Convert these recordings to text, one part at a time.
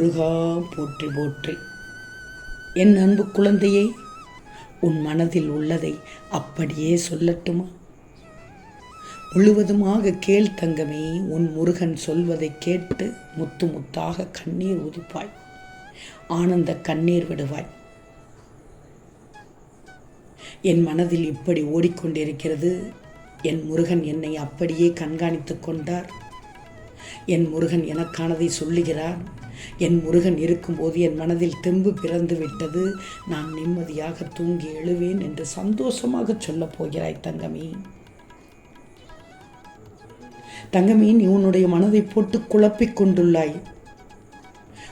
முருகா போற்றி போற்றி. என் அன்பு குழந்தையே உன் மனதில் உள்ளதை அப்படியே சொல்லட்டுமா? முழுவதுமாக கேள் தங்கமே உன் முருகன் சொல்வதை கேட்டு முத்து முத்தாக கண்ணீர் உதிப்பாய். ஆனந்த கண்ணீர் விடுவாய். என் மனதில் இப்படி ஓடிக்கொண்டிருக்கிறது. என் முருகன் என்னை அப்படியே கண்காணித்துக் கொண்டார். என் முருகன் எனக்கானதை சொல்லுகிறார். என் முருகன் இருக்கும்போது என் மனதில் தெம்பு பிறந்து விட்டது நான் நிம்மதியாக தூங்கி எழுவேன் என்று சந்தோஷமாக சொல்லப் போகிறாய் தங்கமே. தங்கமே நீ உன்னுடைய மனதை போட்டு குழப்பிக் கொண்டுள்ளாய்.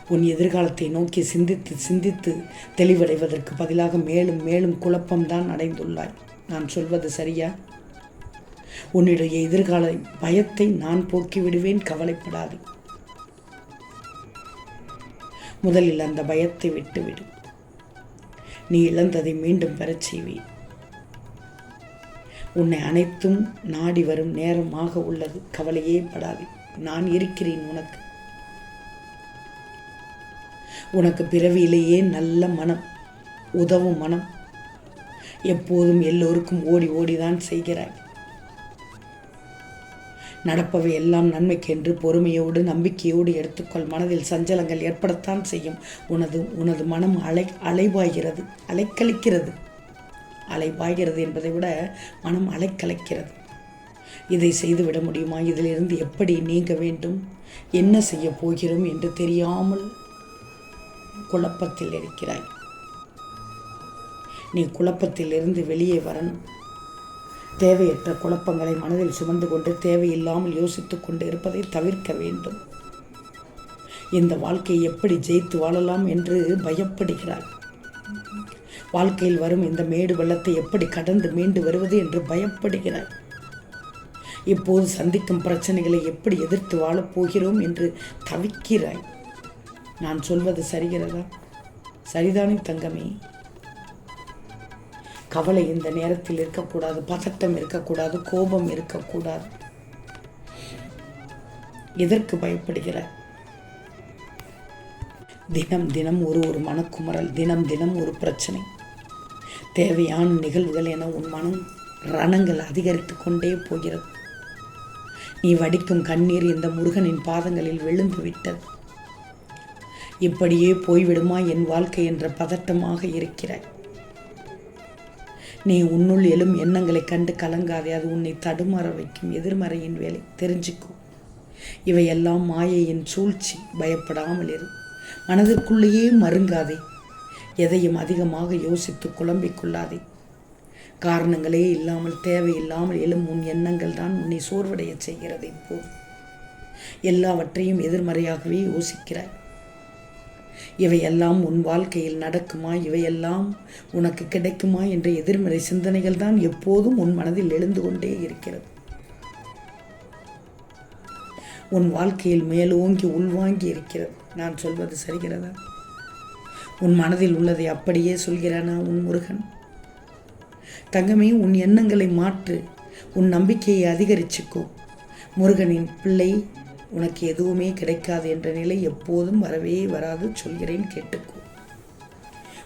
உன் எதிர்காலத்தை நோக்கி சிந்தித்து சிந்தித்து தெளிவடைவதற்கு பதிலாக மேலும் மேலும் குழப்பம்தான் அடைந்துள்ளாய். நான் சொல்வது சரியா? உன்னுடைய எதிர்கால பயத்தை நான் போக்கி விடுவேன் கவலைப்படாதே. முதலில் அந்த பயத்தை விட்டுவிடு. நீ இழந்ததை மீண்டும் பெறச் செய்வி. உன்னை அனைத்தும் நாடி வரும் நேரமாக உள்ளது. கவலையே படாது. நான் இருக்கிறேன் உனக்கு. உனக்கு பிறவியிலேயே நல்ல மனம் உதவும் மனம். எப்போதும் எல்லோருக்கும் ஓடி ஓடிதான் செய்கிறாய். நடப்பவை எல்லாம் நன்மைக்கென்று பொறுமையோடு நம்பிக்கையோடு எடுத்துக்கொள். மனதில் சஞ்சலங்கள் ஏற்படத்தான் செய்யும். உனது உனது மனம் அலை அலைவாய்கிறது அலைக்கழிக்கிறது. அலைவாகிறது என்பதை விட மனம் அலைக்கலைக்கிறது இதை செய்துவிட முடியுமா? இதிலிருந்து எப்படி நீங்க வேண்டும்? என்ன செய்ய போகிறோம் என்று தெரியாமல் குழப்பத்தில் இருக்கிறாய். நீ குழப்பத்திலிருந்து வெளியே வரணும். தேவையற்ற குழப்பங்களை மனதில் சுமந்து கொண்டு தேவையில்லாமல் யோசித்துக் கொண்டு இருப்பதை தவிர்க்க வேண்டும். இந்த வாழ்க்கையை எப்படி ஜெயித்து வாழலாம் என்று பயப்படுகிறார் வாழ்க்கையில் வரும் இந்த மேடு வெள்ளத்தை எப்படி கடந்து மீண்டு வருவது என்று பயப்படுகிறார் இப்போது சந்திக்கும் பிரச்சனைகளை எப்படி எதிர்த்து வாழப் போகிறோம் என்று தவிக்கிறாய். நான் சொல்வது சரிகிறதா? சரிதானே தங்கமே. கவலை இந்த நேரத்தில் இருக்கக்கூடாது பதட்டம் இருக்கக்கூடாது கோபம் இருக்கக்கூடாது. எதற்கு பயப்படுகிற? தினம் தினம் ஒரு ஒரு மனக்குமரல் தினம் தினம் ஒரு பிரச்சனை. தேவையான நிகழ்வுகள் என உன் மனம் ரணங்கள் அதிகரித்து கொண்டே போகிறது. நீ வடிக்கும் கண்ணீர் இந்த முருகனின் பாதங்களில் விழுந்து விட்டது. இப்படியே போய்விடுமா என் வாழ்க்கை என்ற பதட்டமாக இருக்கிறாய். நீ உன்னுள் எழும் எண்ணங்களை கண்டு கலங்காதே அது உன்னை தடுமாற வைக்கும் எதிர்மறையின் வேலை. தெரிஞ்சுக்கும் இவையெல்லாம் மாயையின் சூழ்ச்சி. பயப்படாமல் இரு. மனதிற்குள்ளேயே மருங்காதே. எதையும் அதிகமாக யோசித்து குழம்பிக் கொள்ளாதே. காரணங்களே இல்லாமல் தேவையில்லாமல் எழும் உன் எண்ணங்கள் தான் உன்னை சோர்வடைய செய்கிறது. இப்போது எல்லாவற்றையும் எதிர்மறையாகவே யோசிக்கிறாய். இவையெல்லாம் உன் வாழ்க்கையில் நடக்குமா? இவையெல்லாம் உனக்கு கிடைக்குமா? என்ற எதிர்மறை சிந்தனைகள் தான் எப்போதும் உன் மனதில் எழுந்து கொண்டே இருக்கிறது. உன் வாழ்க்கையில் மேலோங்கி உள்வாங்கி இருக்கிறது. நான் சொல்வது சரிகிறதா? உன் மனதில் உள்ளதை அப்படியே சொல்கிறானா உன் முருகன்? தங்கமே உன் எண்ணங்களை மாற்று. உன் நம்பிக்கையை அதிகரிச்சுக்கோ. முருகனின் பிள்ளை உனக்கு எதுவுமே கிடைக்காது என்ற நிலை எப்போதும் வரவே வராது சொல்கிறேன் கேட்டுக்கோ.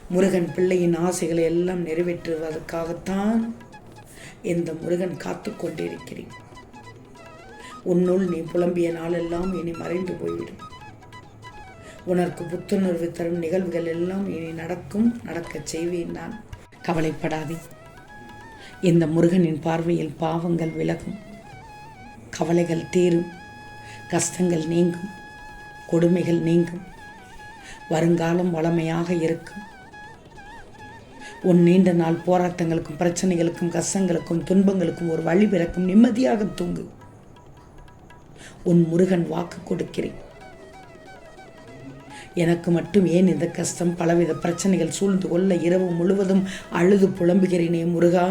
முருகன் பிள்ளையின் ஆசைகளை எல்லாம் நிறைவேற்றுவதற்காகத்தான் இந்த முருகன் காத்து கொண்டிருக்கிறேன். உன்னுள் நீ புலம்பிய நாளெல்லாம் இனி மறைந்து போய்விடும். உனக்கு புத்துணர்வு தரும் நிகழ்வுகள் எல்லாம் இனி நடக்கும் நடக்கச் செய்வேன் நான். கவலைப்படாதே. இந்த முருகனின் பார்வையில் பாவங்கள் விலகும். கவலைகள் தீரும். கஷ்டங்கள் நீங்கும் கொடுமைகள் நீங்கும் வருங்காலம் வளமையாக இருக்கும். உன் நீண்ட நாள் போராட்டங்களுக்கும் பிரச்சனைகளுக்கும் கஷ்டங்களுக்கும் துன்பங்களுக்கும் ஒரு வழி பிறக்கும். நிம்மதியாக தூங்கு. உன் முருகன் வாக்கு கொடுக்கிறேன். எனக்கு மட்டும் ஏன் இந்த கஷ்டம்? பலவித பிரச்சனைகள் சூழ்ந்து கொள்ள இரவு முழுவதும் அழுது புலம்புகிறேனே முருகா.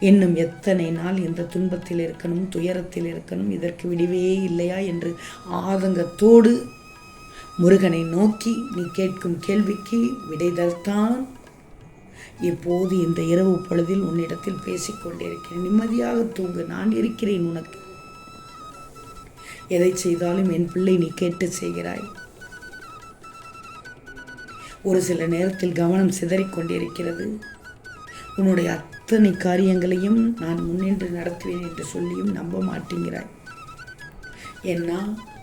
இன்னும் எத்தனை நாள் இந்த துன்பத்தில் இருக்கணும் துயரத்தில் இருக்கணும் இதற்கு விடிவே இல்லையா என்று ஆதங்கத்தோடு முருகனை நோக்கி நீ கேட்கும் கேள்விக்கு விடைதல்தான். இப்போது இந்த இரவு பொழுதில் உன்னிடத்தில் பேசிக்கொண்டிருக்கிறேன் நிம்மதியாக தூங்கு நான் இருக்கிறேன் உனக்கு. எதை செய்தாலும் என் பிள்ளை நீ கேட்டு செய்கிறாய். ஒரு சில நேரத்தில் கவனம் சிதறிக்கொண்டிருக்கிறது உன்னுடைய அத்தனை காரியங்களையும் நான் முன்னின்று நடத்துவேன் என்று சொல்லியும் நம்ப மாட்டேங்கிறாய். ஏன்னா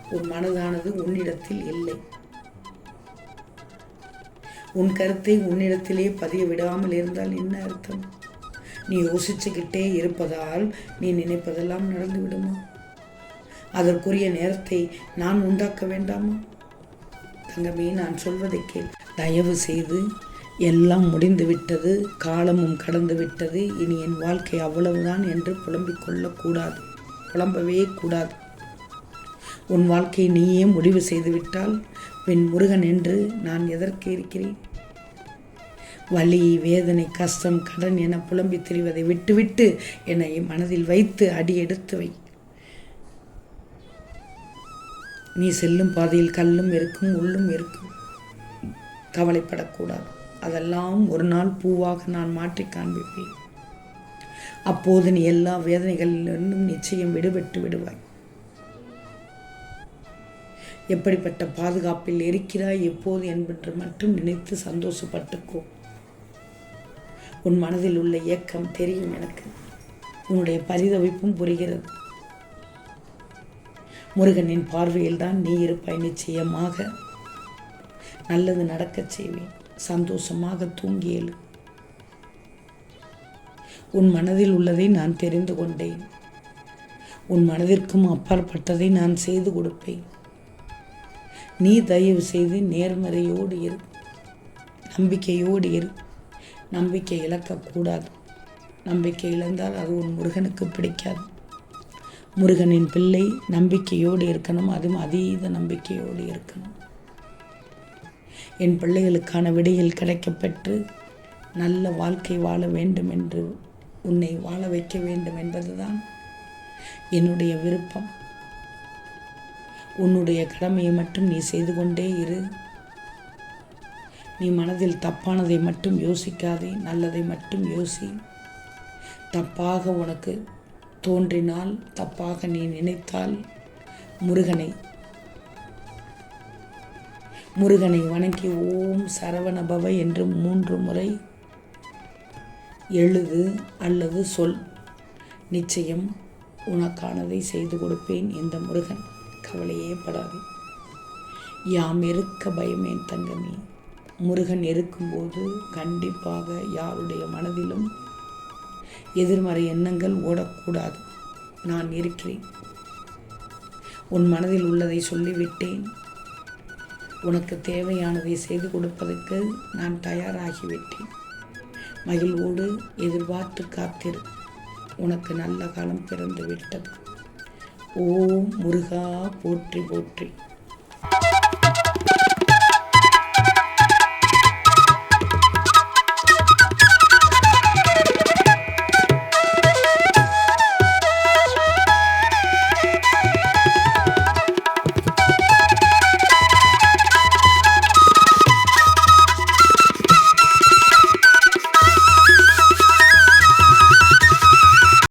உன் மனதானது உன்னிடத்தில் இல்லை. உன் கருத்தை உன்னிடத்திலே பதிய விடாமல் இருந்தால் என்ன அர்த்தம்? நீ யோசிச்சுக்கிட்டே இருப்பதால் நீ நினைப்பதெல்லாம் நடந்து விடுமா அதற்குரிய நேரத்தை நான் உண்டாக்க வேண்டாமா? தங்கமே நான் சொல்வதை கேள். தயவு செய்து எல்லாம் முடிந்து விட்டது காலமும் கடந்து விட்டது. இனி என் வாழ்க்கை அவ்வளவுதான் என்று புலம்பிக் கொள்ளக்கூடாது புலம்பவே கூடாது. உன் வாழ்க்கையை நீயே முடிவு செய்துவிட்டால் பின் முருகன் என்று நான் எதற்கு இருக்கிறேன்? வலி வேதனை கஷ்டம் கடன் என புலம்பி திரிவதை விட்டுவிட்டு என்னை மனதில் வைத்து அடி எடுத்து வை. நீ செல்லும் பாதையில் கல்லும் இருக்கும் உள்ளும் இருக்கும் கவலைப்படக்கூடாது அதெல்லாம் ஒரு நாள் பூவாக நான் மாற்றி காண்பிப்பேன். அப்போது நீ எல்லா வேதனைகளிலிருந்தும் நிச்சயம் விடுபட்டு விடுவாய். எப்படிப்பட்ட பாதுகாப்பில் இருக்கிறாய் எப்போது என்பது மட்டும் நினைத்து சந்தோஷப்பட்டுக்கோ. உன் மனதில் உள்ள இயக்கம் தெரியும் எனக்கு. உன்னுடைய பரிதவிப்பும் புரிகிறது. முருகனின் பார்வையில்தான் நீ இருப்பாய் நிச்சயமாக. நல்லது நடக்கச் செய்வேன். சந்தோஷமாக தூங்கியேழு உன் மனதில் உள்ளதை நான் தெரிந்து கொண்டேன். உன் மனதிற்கும் அப்பாற்பட்டதை நான் செய்து கொடுப்பேன். நீ தயவு செய்து நேர்மறையோடு இரு. நம்பிக்கையோடு இரு. நம்பிக்கை இழக்கக்கூடாது நம்பிக்கை இழந்தால் அது உன் முருகனுக்கு பிடிக்காது. முருகனின் பிள்ளை நம்பிக்கையோடு இருக்கணும். அதுவும் அதீத நம்பிக்கையோடு இருக்கணும். என் பிள்ளைகளுக்கான விடையில் கிடைக்கப்பெற்று நல்ல வாழ்க்கை வாழ வேண்டும் என்று உன்னை வாழ வைக்க வேண்டும் என்பதுதான் என்னுடைய விருப்பம். உன்னுடைய கடமையை மட்டும் நீ செய்து கொண்டே இரு. நீ மனதில் தப்பானதை மட்டும் யோசிக்காதே நல்லதை மட்டும் யோசி. தப்பாக உனக்கு தோன்றினால் தப்பாக நீ நினைத்தால் முருகனை முருகனை வணங்கி ஓம் சரவணபவ என்று மூன்று முறை எழுது அல்லது சொல். நிச்சயம் உனக்கானதை செய்து கொடுப்பேன் இந்த முருகன். கவலையே படாது. யாம் இருக்க பயமேன் தங்கமே. முருகன் இருக்கும்போது கண்டிப்பாக யாருடைய மனதிலும் எதிர்மறை எண்ணங்கள் ஓடக்கூடாது. நான் இருக்கிறேன். உன் மனதில் உள்ளதை சொல்லிவிட்டேன். உனக்கு தேவையானதை செய்து கொடுப்பதற்கு நான் தயாராகிவிட்டேன். மகிழ்வோடு எதிர்பார்த்து காத்திரு. உனக்கு நல்ல காலம் பிறந்து விட்டது ஓம் முருகா போற்றி போற்றி.